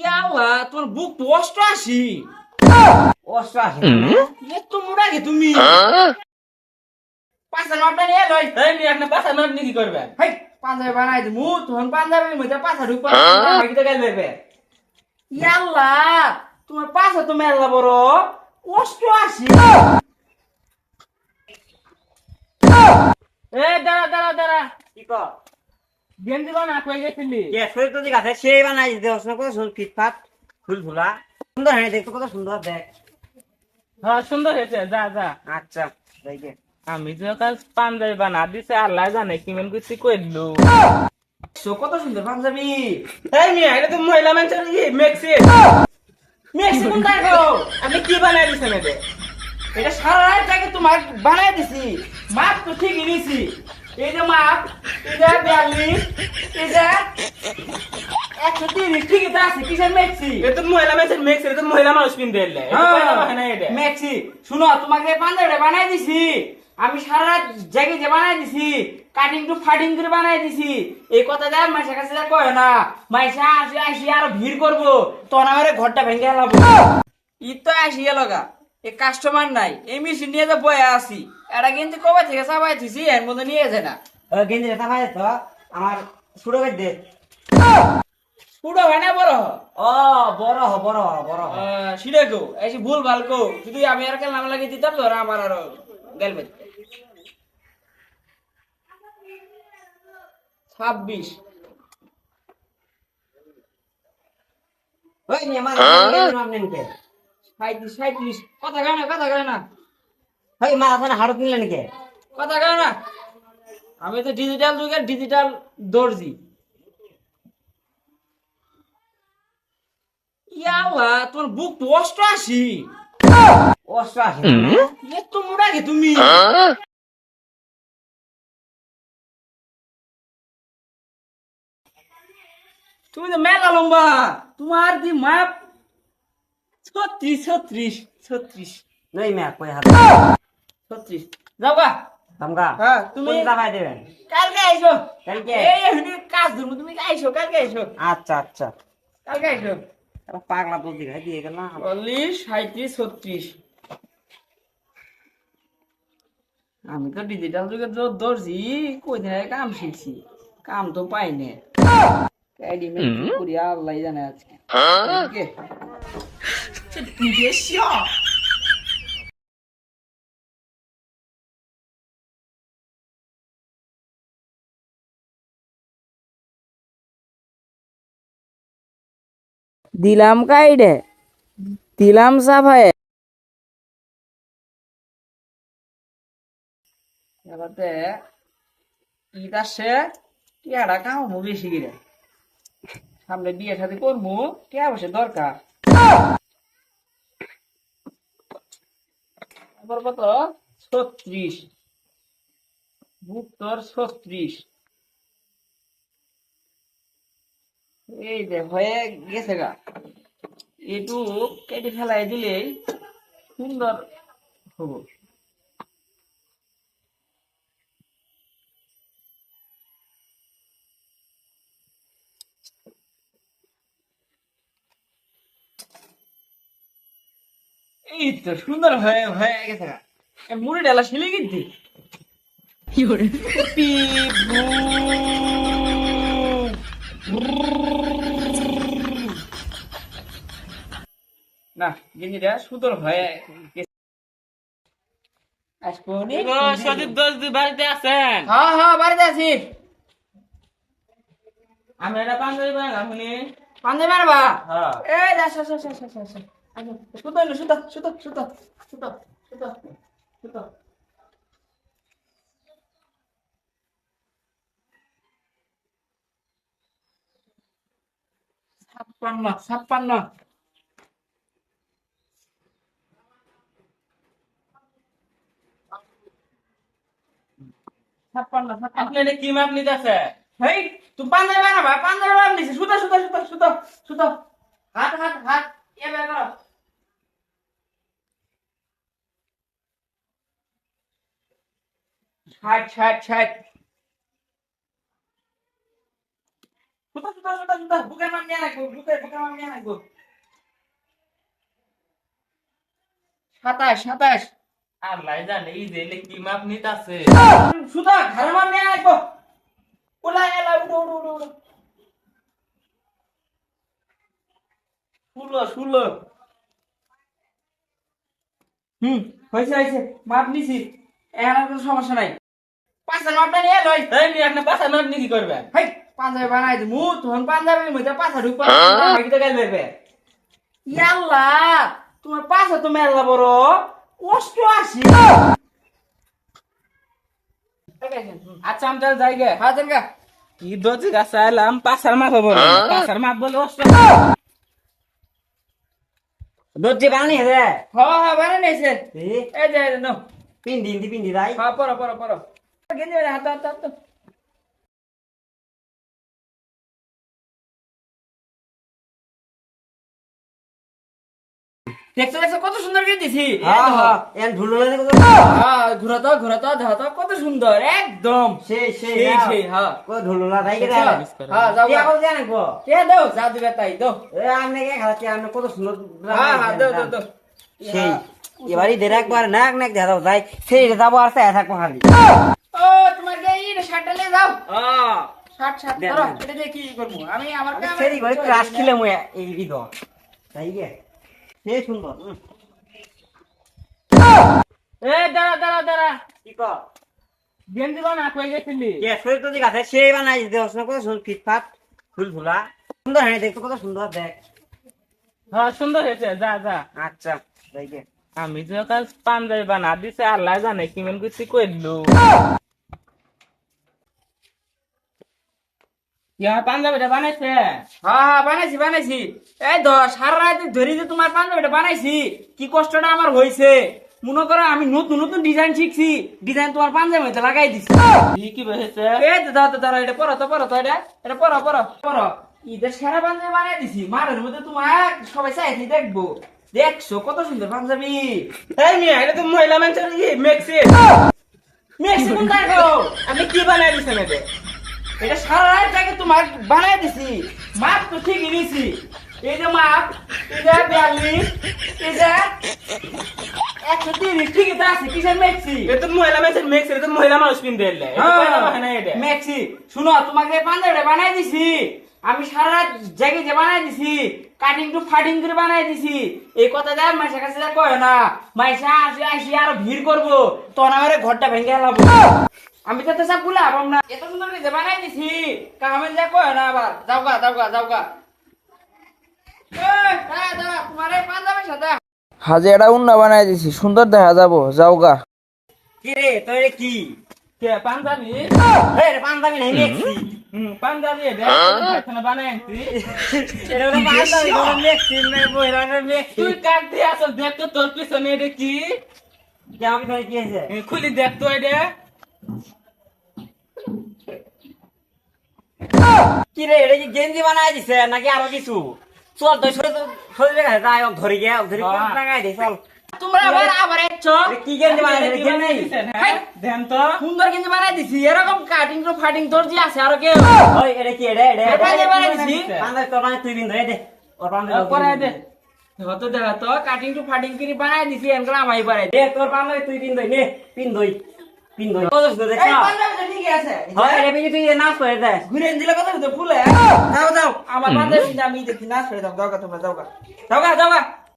ইয়াল্লা তোমার বুক তো অষ্টআশি। অষ্টআশি। এত মোটা কি তুমি? পাঁচের মাপটা নিয়ে লই এই নি আপনি পাঁচা নোট নি কি করবেন হেই পাঞ্জাবি বানাই দিমু। তখন পাঞ্জাবির মধ্যে পাঁচা ঢুকবা বাকি তো গাইল বেবে ইয়াল্লা তোমার পাঁচা তো মেলা বড়। অষ্টআশি। এ দাঁড়া দাঁড়া দাঁড়া। কি কর? গেঞ্জি বানা কই গেছিলি? কে শরীর তো আছে সেই বানাই দিতে হস কত সুন্দর ফিটফাট ফুল ফুলা। সুন্দর হ্যাঁ দেখতে কত সুন্দর দেখ। হ্যাঁ সুন্দর হয়েছে যা যা। আচ্ছা দেখে। আমি যে কাল পাঞ্জাবি বানা দিছে আল্লাহ জানে কিমান কিছু কইলো। সো কত সুন্দর পাঞ্জাবি। এই মিয়া এটা তো মহিলা মানুষের কি মেক্সি। দেখো আপনি কি বানাই দিছেন এতে? এটা সারা রাত থেকে তোমার বানাই দিছি। মাপ তো ঠিকই নিছি। এই যে মাপ এটা বিয়াল্লিশ এটা একশো তিরিশ ঠিকই তো আছে কিসের মেক্সি? এটা তো মহিলা মানুষের মেক্সি তো মহিলা মানুষ কিনতে এলে। মেক্সি। শুনো তোমাকে পাঞ্জাবিটা বানাই দিছি। আমি সারা রাত জেগে যে বানাই দিছি কাটিং টু ফাটিং করে বানাই দিছি। এই কথা কাছে যা কয় না মাইসা আসি আসি আরও ভিড় করব। তখন আমার ঘরটা ভেঙে গেলাম। ই তো আসি গেল গা এই কাস্টমার নাই এই মেশিন নিয়ে যে বয়ে আসি এটা কিন্তু কবে থেকে চাপাই দিছি এর মধ্যে নিয়ে যায় না রেখা ভাই তো আমার ছোট করে দে পুরো হয় না বড় হয়? ও বড় হ বড় হ বড় হ সিরে গো এসে ভুল ভালো গো যদি আমি আর কেন নাম লাগিয়ে দিতাম ধর আমার আরও গেলবে ছাব্বিশ ওই নিয়ে আমার নাম নেন কে সাঁত্রিশ সাঁত্রিশ কথা না কথা না। মা কে? কথা না। আমি তো ডিজিটাল যুগের ডিজিটাল দর্জি। তোমার বুক তো অষ্টআশি। অষ্টআশি এত কি তুমি। তুমি তো মেলা লম্বা। তোমার দি মাপ ছত্রিশ ছত্রিশ ছত্রিশ। নই মা কই হাত? ছত্রিশ। যাও গা তোমরা হ্যাঁ তুমি তুমি দাবাই দেবেন? কালকে আইসো। কালকে? এই এখনই কাজ ধরবো তুমি আইসো? কালকে আইসো। আচ্ছা আচ্ছা। কালকে আইসো। এরা পাগলা তো দিঘাই দিয়ে গেল চল্লিশ সাঁত্রিশ ছত্রিশ। আমি তো ডিজিটাল যুগের যে দর্জি কই দিন আগে কাম শিখছি। কাম তো পাই নে রেডিমেড কি করি আল্লাহ জানে দিলাম কাইডে? দিলাম সাফায়ে। এবারে ঈদ আসছে টিয়াটা কামবো বেশি করে। সামনে বিয়ে সাথে করব টিয়া বসে দরকার। তারপর কত? ছত্রিশ। বুক্তর ছত্রিশ। এই যে হয়ে গেছে গা। এটু কেটে ফেলাই দিলেই সুন্দর হব। এই তো সুন্দর হয়ে হয়ে গেছে এ মুড়ি ডালা শিলে কিন্তু না জিনিসটা সুন্দর হয়ে গেছে। বাড়িতে আছেন? হ্যাঁ হ্যাঁ বাড়িতে আছি। আমি এটা পাঞ্জাবি বানালাম শুনি? পাঞ্জে মারবা হ্যাঁ। এই সো সুতো এলো সুতো সুতো সুতো সুতো সুতো সুতো। ছাপ্পান্ন ছাপ্পান্ন। ছাপ্পান্ন আপনি কি মাপ নিতে আছে হেই তুমি পাঞ্জাবি বানাবা পাঞ্জাবি সুতো সুতো সুতো সুতো সুতো। হাত হাত হাত এ বের করো। ষাট ষাট ষাট সুতা সুতা সুতা সুতা বুকের মাপ নিয়ে রাখব বুকের বুকের মাপ নিয়ে রাখব। সাতাশ সাতাশ। আল্লাহ জানে এই যে কি মাপ নিতাছে? সুতা মাপ নিয়ে রাখব। ওলা এলা উঠো উঠো উঠো উঠো ষোলো ষোলো। হুম হয়েছে হয়েছে। মাপ নিছি। এখন আর কোনো সমস্যা নাই। পাঁচের মাপটা নিয়ে লই। এই নি আপনি পাঁচা মাপ নি কি করবেন হেই পাঞ্জাবি বানাই দিমু তখন পাঞ্জাবির মধ্যে পাঁচা ঢুকবা। বাকি তো গাইবে বে। ইয়াল্লা তোমার পাঁচা তো মেলা বড়। কষ্ট আসি আচ্ছা আমি তাহলে যাই গে। হাতের গা। কি দজি গাছ আইলাম পাঁচার মাপ হব। না পাঁচার মাপ বলে অষ্ট দর্জি বানানি হে হ্যাঁ হ্যাঁ বানাই নিয়েছে। এই যে নাও। পিন্দি ইন্দি পিন্দি দাই হ্যাঁ পড়ো পড়ো পড়ো গেঞ্জি বানাই, হাত হাত হাত দেখছ দেখছ কত সুন্দর করে দিছি। এন ঢুলো লাগে কত সুন্দর। একদম। সেই সেই সেই হ্যাঁ ঢুলো তাই? হ্যাঁ যাও কত জানেন কো দাও যা দিবে তাই দাও। এ আমনে কে খাচ্ছি আমনে কত সুন্দর হ্যাঁ হ্যাঁ দাও দাও দাও। সেই এবারই দের একবার নাক নাক দাও যাই। সেই যাব আর সে থাকব খালি। শার্টটা নিয়ে যাও। হ্যাঁ শার্ট শার্ট ধরো এটা দিয়ে কি করব? আমি আমার কামে- সেই ঘরে ক্রাশ খিলে মুই এই বিধ তাই গে? সেই সুন্দর এ দাঁড়া দাঁড়া দাঁড়া। কি কর? গেঞ্জি বানা কই গেছিলি? কে শরীর তো বানাই সুন্দর ফিটফাট ফুল ফুলা। সুন্দর হ্যাঁ দেখতে কত সুন্দর দেখ। হ্যাঁ সুন্দর হয়েছে যা যা। আচ্ছা তাই গে। আমি যে কাল পাঞ্জাবি বানা দিছে আল্লাহ জানে কিমান কিছু কইলো ইয়া পাঞ্জাবিটা বানাইছে। হ্যাঁ হ্যাঁ বানাইছি বানাইছি। এই ধর সারা রাত ধরে যে তোমার পাঞ্জাবিটা বানাইছি কি কষ্টটা আমার হয়েছে মনে করো আমি নতুন নতুন ডিজাইন শিখছি ডিজাইন তোমার পাঞ্জাবি মধ্যে লাগাই দিছি। কি কি হয়েছে? এই তো দাও তো দাঁড়া এটা পড়ো তো এটা এটা পড়ো ঈদের সেরা পাঞ্জাবি বানাই দিছি মারের মধ্যে তোমার সবাই চাইছি দেখব? দেখছ কত সুন্দর পাঞ্জাবি। এই মিয়া এটা তো মহিলা মানুষের ই মেক্সি। মেক্সিকান দেখো আপনি কি বানাই দিছেন এটা এটা সারা রাত তোমার বানাই দিছি। মাপ তো ঠিকই নিছি। এই যে মাপ এটা বিয়াল্লিশ এটা একশো তিরিশ ঠিকই তো আছে কিসের মেক্সি? এটা মহিলা মেক্সি এটা মহিলা মানুষ কিনতে এলে। মেক্সি। শুনো তোমাকে পাঞ্জাবিটা বানাই দিছি। আমি সারা রাত জেগে যে বানাই দিছি কাটিং টু ফাটিং করে বানাই দিছি। এই কথা দেয় মাইসের কাছে যা কয় না মাইসা আসি আসি আরও ভিড় করব। তখন আমার ঘরটা ভেঙে গেলাম আমি তো সব ভুলাম না এত সুন্দর করে বানাই দিছি। কামে যা কয় না আবার। যাও গা যাও গা যাও গা। হাজে এটা উন্না বানাই দিছি সুন্দর দেখা যাব। যাওগা কি রে তোর কি? কে পাঞ্জাবি? এই রে পাঞ্জাবি নাই মেক্সি হুম পাঞ্জাবি এটা এখানে বানাই আনছি এটা হলো পাঞ্জাবি কোনো মেক্সি নাই বইরা মেক্সি তুই কাট দিয়ে আসল দেখ তো তোর পিছনে এটা কি? কি ধরে এ, খুলি দেখ তো এটা। কি রে এটা কি গেঞ্জি বানাই দিছে নাকি আরও কিছু? চল তুই শরীর শরীরে কাছে যাই ওক ধরে গিয়ে ওক ধরে কোন হ্যাঁ। টাকায় দে চল। তোমরা আবার আবার একছো কি গেঞ্জি বানাই দিছে গেঞ্জি? বানাই দিছেন, হ্যাঁ? হাই। দেন তো। সুন্দর কিন্তু বানাই দিছি এরকম কাটিং টু ফাটিং তোর যে আছে আরও কেউ? ওই এটা কি এটা এটা এটা বানাই দিছি? পাঞ্জাবি তোর তুই বিন ধরে দে। ওর পাঞ্জাবি আহ, পরাই দে। হতো দেখা তো কাটিং টু ফাটিং করে বানাই দিছি এনকল আমাই পারে। দে তোর পাঞ্জাবি তুই পিন নে পিন দই পিন দই কত সুন্দর দেখ? পাঞ্জাবিটা ঠিকই আছে। হ্যাঁ রে তুই নাচ করে দে। ঘুরে দিলে কত সুন্দর ফুলে। যাও যাও। আমার পাঞ্জাবি আমি দেখি নাচ করে দাও দাও তোমরা যাও গা। যাও গা যাও গা।